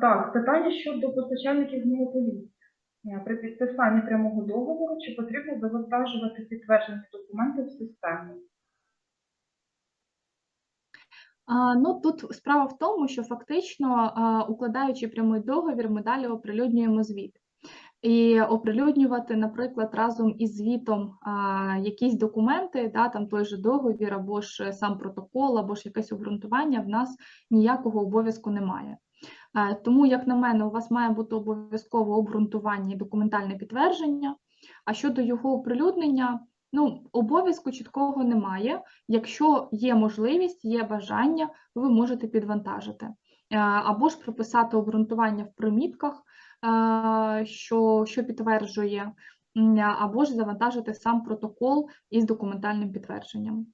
Так, питання щодо постачальників монополістів. Е, При підписанні прямого договору чи потрібно завантажувати підтверджені документи в систему? Ну тут справа в тому, що фактично, укладаючи прямий договір, ми далі оприлюднюємо звіт. І оприлюднювати, наприклад, разом із звітом якісь документи, да, там той же договір, або ж сам протокол, або ж якесь обґрунтування, в нас ніякого обов'язку немає. Е, Тому, як на мене, у вас має бути обов'язково обґрунтування і документальне підтвердження. А щодо його оприлюднення, ну, обов'язку чіткого немає. Якщо є можливість, є бажання, ви можете підвантажити. Е, Або ж прописати обґрунтування в примітках, е, що, що підтверджує, або ж завантажити сам протокол із документальним підтвердженням.